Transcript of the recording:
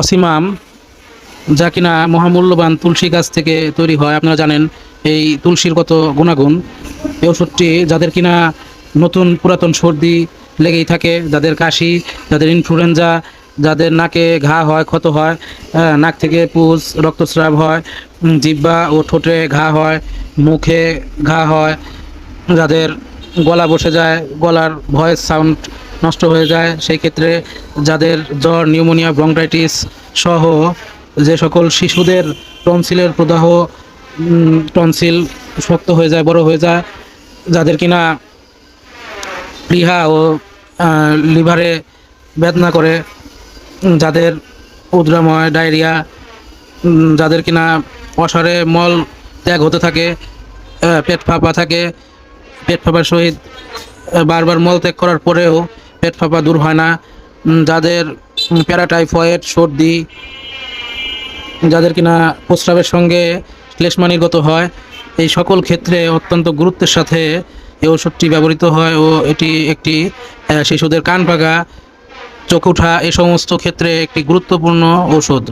অসিমাম যা কিনা মহামূল্যবান তুলসী গাছ থেকে তৈরি হয়, আপনারা জানেন এই তুলসীর কত গুণাগুণ। এই ওষুধটি যাদের কিনা নতুন পুরাতন সর্দি লেগেই থাকে, যাদের কাশি, যাদের ইনফ্লুয়েঞ্জা যাদের নাকে ঘা হয়, ক্ষত হয় নাক থেকে পুজ, রক্তস্রাব হয় জিব্বা ও ঠোঁটে ঘা হয়, মুখে ঘা হয়, যাদের গলা বসে যায়, গলার ভয়েস সাউন্ড নষ্ট হয়ে যায়। সেই ক্ষেত্রে যাদের জ্বর, নিউমোনিয়া ব্রঙ্কাইটিস সহ যে সকল শিশুদের টনসিলের প্রদাহ টনসিল শক্ত হয়ে যায়, বড় হয়ে যায়, যাদের কিনা প্লিহা ও লিভারে বেদনা করে যাদের উদ্রাময়, ডায়রিয়া যাদের কিনা অসারে মল ত্যাগ হতে থাকে পেট ফাঁপা থাকে, পেট ফাঁপার সহিত বারবার মল ত্যাগ করার পরেও পেট ফাঁপা দূর হয় না। যাদের প্যারাটাইফয়েড, সর্দি, যাদের কিনা প্রস্রাবের সঙ্গে শ্লেষমানিগত হয়, এই সকল ক্ষেত্রে অত্যন্ত গুরুত্বের সাথে এই ওষুধটি ব্যবহৃত হয় ও এটি একটি শিশুদের কান পাকা চোখ ওঠা এই সমস্ত ক্ষেত্রে একটি গুরুত্বপূর্ণ ঔষধ।